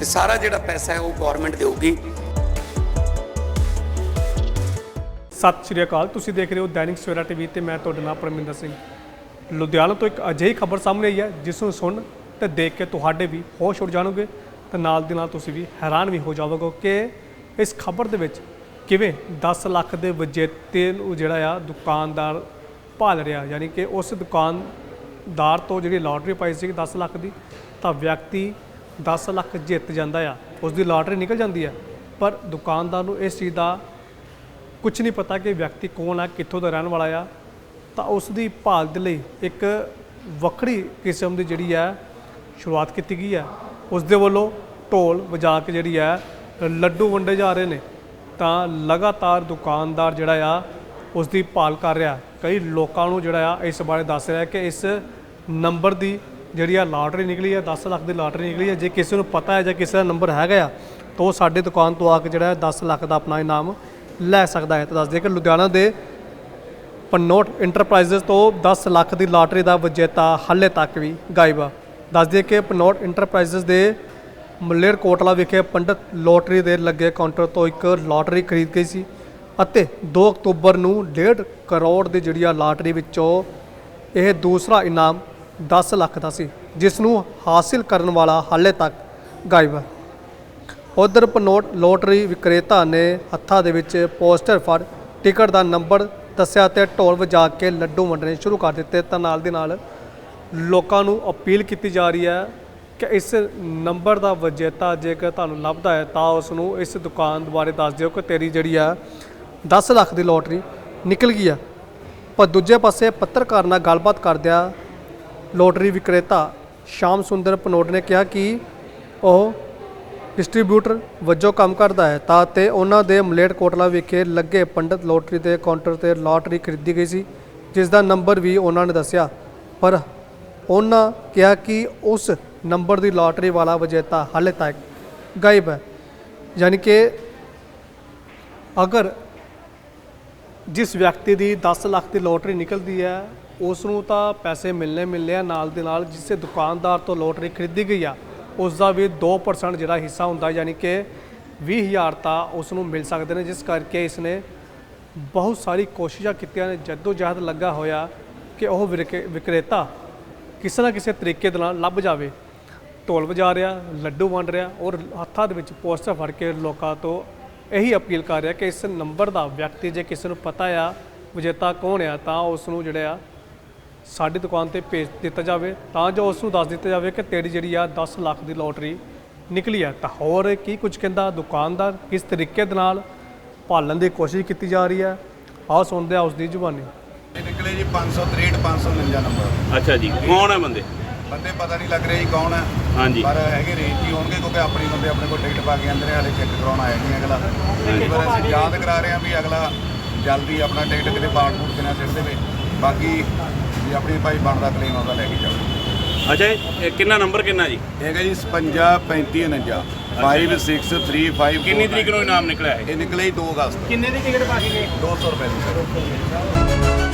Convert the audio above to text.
ਤੇ ਸਾਰਾ ਜਿਹੜਾ ਪੈਸਾ ਹੈ ਉਹ ਗਵਰਨਮੈਂਟ ਦੇਊਗੀ। ਸਤਿ ਸ਼੍ਰੀ ਅਕਾਲ, ਤੁਸੀਂ ਦੇਖ ਰਹੇ ਹੋ ਦੈਨਿਕ ਸਵੇਰਾ ਟੀਵੀ ਤੇ ਮੈਂ ਤੁਹਾਡਾ ਨਾਮ ਪਰਮਿੰਦਰ ਸਿੰਘ। ਲੁਧਿਆਣਾ ਤੋਂ ਇੱਕ ਅਜਿਹੀ ਖਬਰ ਸਾਹਮਣੇ ਆਈ ਹੈ, ਜਿਸ ਨੂੰ ਸੁਣ ਤੇ ਦੇਖ ਕੇ ਤੁਹਾਡੇ ਵੀ ਹੋਸ਼ ਉੱਡ ਜਾਣਗੇ ਤੇ ਨਾਲ ਦੀ ਨਾਲ ਤੁਸੀਂ ਵੀ ਹੈਰਾਨ ਵੀ ਹੋ ਜਾਵੋਗੇ ਕਿ ਇਸ ਖਬਰ ਦੇ ਵਿੱਚ ਕਿਵੇਂ 10 ਲੱਖ ਦੇ ਵਜੇਤੇ ਨੂੰ ਜਿਹੜਾ ਆ ਦੁਕਾਨਦਾਰ ਭਾਲ ਰਿਹਾ, ਯਾਨੀ ਕਿ ਉਸ ਦੁਕਾਨਦਾਰ ਤੋਂ ਜਿਹੜੀ ਲਾਟਰੀ ਪਾਈ ਸੀ 10 ਲੱਖ ਦੀ, ਤਾਂ ਵਿਅਕਤੀ 10 ਲੱਖ ਜਿੱਤ ਜਾਂਦਾ ਆ ਉਸ ਦੀ ਲਾਟਰੀ ਨਿਕਲ ਜਾਂਦੀ ਹੈ ਪਰ ਦੁਕਾਨਦਾਰ ਨੂੰ ਇਸ ਚੀਜ਼ ਦਾ ਕੁਝ ਨਹੀਂ ਪਤਾ ਕਿ ਵਿਅਕਤੀ ਕੌਣ ਆ, ਕਿੱਥੋਂ ਦਾ ਰਹਿਣ ਵਾਲਾ ਆ। ਤਾਂ ਉਸ ਦੀ ਭਾਲ ਦੇ ਲਈ ਇੱਕ ਵੱਖਰੀ ਕਿਸਮ ਦੀ ਜਿਹੜੀ ਹੈ ਸ਼ੁਰੂਆਤ ਕੀਤੀ ਗਈ ਹੈ ਉਸ ਦੇ ਵੱਲੋਂ ਢੋਲ ਵਜਾ ਕੇ ਜਿਹੜੀ ਹੈ ਲੱਡੂ ਵੰਡੇ ਜਾ ਰਹੇ ਨੇ। ਤਾਂ ਲਗਾਤਾਰ ਦੁਕਾਨਦਾਰ ਜਿਹੜਾ ਆ ਉਸ ਦੀ ਭਾਲ ਕਰ ਰਿਹਾ। ਕਈ ਲੋਕਾਂ ਨੂੰ ਜਿਹੜਾ ਆ, ਇਸ ਬਾਰੇ ਦੱਸ ਰਿਹਾ ਕਿ ਇਸ ਨੰਬਰ ਦੀ ਜਿਹੜੀ ਆ ਲਾਟਰੀ ਨਿਕਲੀ ਹੈ 10 ਲੱਖ ਦੀ ਲਾਟਰੀ ਨਿਕਲੀ ਹੈ ਜੇ ਕਿਸੇ ਨੂੰ ਪਤਾ ਹੈ ਜਾਂ ਕਿਸੇ ਦਾ ਨੰਬਰ ਹੈਗਾ ਆ, ਤਾਂ ਉਹ ਸਾਡੇ ਦੁਕਾਨ ਤੋਂ ਆ ਕੇ ਜਿਹੜਾ ਹੈ 10 ਲੱਖ ਦਾ ਆਪਣਾ ਇਨਾਮ ਲੈ ਸਕਦਾ ਹੈ। ਤਾਂ ਦੱਸ ਦਈਏ ਕਿ ਲੁਧਿਆਣਾ ਦੇ ਪਨੋਟ ਇੰਟਰਪ੍ਰਾਈਜ਼ਸ ਤੋਂ 10 ਲੱਖ ਦੀ ਲਾਟਰੀ ਦਾ ਵਿਜੇਤਾ ਹਾਲੇ ਤੱਕ ਵੀ ਗਾਇਬ ਆ। ਦੱਸ ਦਈਏ ਕਿ ਪਨੋਟ ਇੰਟਰਪ੍ਰਾਈਜ਼ਸ ਦੇ ਮਲੇਰ ਕੋਟਲਾ ਵਿਖੇ ਪੰਡਤ ਲੋਟਰੀ ਦੇ ਲੱਗੇ ਕਾਊਂਟਰ ਤੋਂ ਇੱਕ ਲਾਟਰੀ ਖਰੀਦ ਗਈ ਸੀ ਅਤੇ 2 ਅਕਤੂਬਰ ਨੂੰ 1.5 ਕਰੋੜ ਦੀ ਜਿਹੜੀ ਆ ਲਾਟਰੀ ਵਿੱਚੋਂ ਇਹ ਦੂਸਰਾ ਇਨਾਮ 10 ਲੱਖ ਦਾ ਸੀ ਜਿਸ ਨੂੰ ਹਾਸਿਲ ਕਰਨ ਵਾਲਾ ਹਾਲੇ ਤੱਕ ਗਾਇਬ ਹੈ। ਉਧਰ ਪਨੋਟ ਲੋਟਰੀ ਵਿਕਰੇਤਾ ਨੇ ਹੱਥਾਂ ਦੇ ਵਿੱਚ ਪੋਸਟਰ ਫੜ ਟਿਕਟ ਦਾ ਨੰਬਰ ਦੱਸਿਆ ਤੇ ਢੋਲ ਵਜਾ ਕੇ ਲੱਡੂ ਵੰਡਣੇ ਸ਼ੁਰੂ ਕਰ ਦਿੱਤੇ। ਤਾਂ ਨਾਲ ਦੇ ਨਾਲ ਲੋਕਾਂ ਨੂੰ ਅਪੀਲ ਕੀਤੀ ਜਾ ਰਹੀ ਹੈ ਕਿ ਇਸ ਨੰਬਰ ਦਾ ਵਿਜੇਤਾ ਜੇਕਰ ਤੁਹਾਨੂੰ ਲੱਭਦਾ ਹੈ, ਤਾਂ ਉਸ ਨੂੰ ਇਸ ਦੁਕਾਨ ਬਾਰੇ ਦੱਸ ਦਿਓ ਕਿ ਤੇਰੀ ਜਿਹੜੀ ਆ 10 ਲੱਖ ਦੀ ਲੋਟਰੀ ਨਿਕਲ ਗਈ ਆ ਪਰ ਦੂਜੇ ਪਾਸੇ ਪੱਤਰਕਾਰ ਨਾਲ ਗੱਲਬਾਤ ਕਰਦਿਆਂ ਲੋਟਰੀ ਵਿਕਰੇਤਾ ਸ਼ਾਮ ਸੁੰਦਰ ਪਨੋਟ ਨੇ ਕਿਹਾ ਕਿ ਉਹ ਡਿਸਟ੍ਰੀਬਿਊਟਰ ਵਜੋਂ ਕੰਮ ਕਰਦਾ ਹੈ ਤਾਂ ਤੇ ਉਹਨਾਂ ਦੇ ਮਲੇਟ ਕੋਟਲਾ ਵਿਖੇ ਲੱਗੇ ਪੰਡਤ ਲੋਟਰੀ ਦੇ ਕਾਊਂਟਰ ਤੇ ਲਾਟਰੀ ਖਰੀਦੀ ਗਈ ਸੀ, ਜਿਸ ਦਾ ਨੰਬਰ ਵੀ ਉਹਨਾਂ ਨੇ ਦੱਸਿਆ। ਪਰ ਉਹਨਾਂ ਕਿਹਾ ਕਿ ਉਸ ਨੰਬਰ ਦੀ ਲੋਟਰੀ ਵਾਲਾ ਵਿਜੇਤਾ ਹਾਲੇ ਤੱਕ ਗਾਇਬ ਹੈ। ਯਾਨੀ ਕਿ ਅਗਰ ਜਿਸ ਵਿਅਕਤੀ ਦੀ 10 ਲੱਖ ਦੀ ਲੋਟਰੀ ਨਿਕਲਦੀ ਹੈ ਉਸ ਨੂੰ ਤਾਂ ਪੈਸੇ ਮਿਲਨੇ ਮਿਲਨੇ ਆ ਨਾਲ ਦੇ ਨਾਲ, ਜਿਸੇ ਦੁਕਾਨਦਾਰ ਤੋਂ ਲੋਟਰੀ ਖਰੀਦੀ ਗਈ ਆ ਉਸ ਦਾ ਵੀ 2% ਜਿਹੜਾ ਹਿੱਸਾ ਹੁੰਦਾ, ਯਾਨੀ ਕਿ 20000 ਤਾਂ ਉਸ ਨੂੰ ਮਿਲ ਸਕਦੇ ਨੇ, ਜਿਸ ਕਰਕੇ ਇਸ ਨੇ ਬਹੁਤ ਸਾਰੀ ਕੋਸ਼ਿਸ਼ਾਂ ਕੀਤੀਆਂ ਨੇ। ਜਦੋਂ ਜਹਿਦ ਲੱਗਾ ਹੋਇਆ ਕਿ ਉਹ ਵਿਰਕੇ- ਵਿਕਰੇਤਾ ਕਿਸੇ ਨਾ ਕਿਸੇ ਤਰੀਕੇ ਦੇ ਨਾਲ ਲੱਭ ਜਾਵੇ। ਢੋਲ ਵਜਾ ਰਿਹਾ, ਲੱਡੂ ਵੰਡ ਰਿਹਾ ਔਰ ਹੱਥਾਂ ਦੇ ਵਿੱਚ ਪੋਸਟਰ ਫੜ ਕੇ ਲੋਕਾਂ ਤੋਂ ਇਹੀ ਅਪੀਲ ਕਰ ਰਿਹਾ ਕਿ ਇਸ ਨੰਬਰ ਦਾ ਵਿਅਕਤੀ ਜੇ ਕਿਸੇ ਨੂੰ ਪਤਾ ਆ, ਵਿਜੇਤਾ ਕੌਣ ਆ, ਤਾਂ ਉਸ ਨੂੰ ਜਿਹੜਾ ਆ ਸਾਡੀ ਦੁਕਾਨ ਤੇ ਭੇਜ ਦਿੱਤਾ ਜਾਵੇ ਤਾਂ ਜੋ ਉਸ ਨੂੰ ਦੱਸ ਦਿੱਤਾ ਜਾਵੇ ਕਿ ਤੇਰੀ ਜਿਹੜੀ ਆ 10 ਲੱਖ ਦੀ ਲੋਟਰੀ ਨਿਕਲੀ ਆ। ਤਾਂ ਹੋਰ ਕੀ ਕੁਝ ਕਹਿੰਦਾ? ਦੁਕਾਨਦਾਰ ਕਿਸ ਤਰੀਕੇ ਦੇ ਨਾਲ ਭਾਲਣ ਦੀ ਕੋਸ਼ਿਸ਼ ਕੀਤੀ ਜਾ ਰਹੀ ਹੈ ਆਓ ਸੁਣਦੇ ਆ ਉਸ ਦੀ ਜ਼ੁਬਾਨੀ ਨਿਕਲੇ ਜੀ 563 549 ਨੰਬਰ। ਅੱਛਾ ਜੀ ਕੌਣ ਹੈ ਬੰਦੇ? ਬੰਦੇ ਪਤਾ ਨਹੀਂ ਲੱਗ ਰਿਹਾ ਜੀ ਕੌਣ ਹੈ ਹਾਂਜੀ। ਪਰ ਹੈਗੇ ਰੇਂਜ ਹੀ ਹੋਣਗੇ ਕਿਉਂਕਿ ਆਪਣੀ ਬੰਦੇ ਆਪਣੇ ਕੋਲ ਟਿਕਟ ਪਾ ਕੇ ਆਂਦੇ ਨੇ ਹਾਲੇ ਚੈੱਕ ਕਰਾਉਣ ਆਇਆ ਨਹੀਂ ਅਗਲਾ। ਕਈ ਵਾਰ ਅਸੀਂ ਯਾਦ ਕਰਾ ਰਹੇ ਹਾਂ ਵੀ ਅਗਲਾ ਜਲਦੀ ਆਪਣਾ ਟਿਕਟ ਕਿਤੇ ਪੂੜ ਕੇ ਨਾ ਸਿੱਟ ਦੇਵੇ। ਬਾਕੀ ਵੀ ਆਪਣੀ ਭਾਈ ਬਣਦਾ ਕਲੇਮ ਉਹਦਾ ਲੈ ਕੇ ਜਾਓ। ਅੱਛਾ ਇਹ ਇਹ ਕਿੰਨਾ ਨੰਬਰ ਕਿੰਨਾ ਜੀ? ਹੈਗਾ ਜੀ 55 35 49 5635 ਕਿੰਨੀ ਤਰੀਕ ਨੂੰ ਇਨਾਮ ਨਿਕਲਿਆ ਹੈ ਇਹ ਨਿਕਲੇ ਜੀ 2 ਅਗਸਤ। ਕਿੰਨੇ ਦੀ ਟਿਕਟ ਪਾ ਕੇ ਗਏ? 200 ਰੁਪਏ ਦੀ। ਸਰ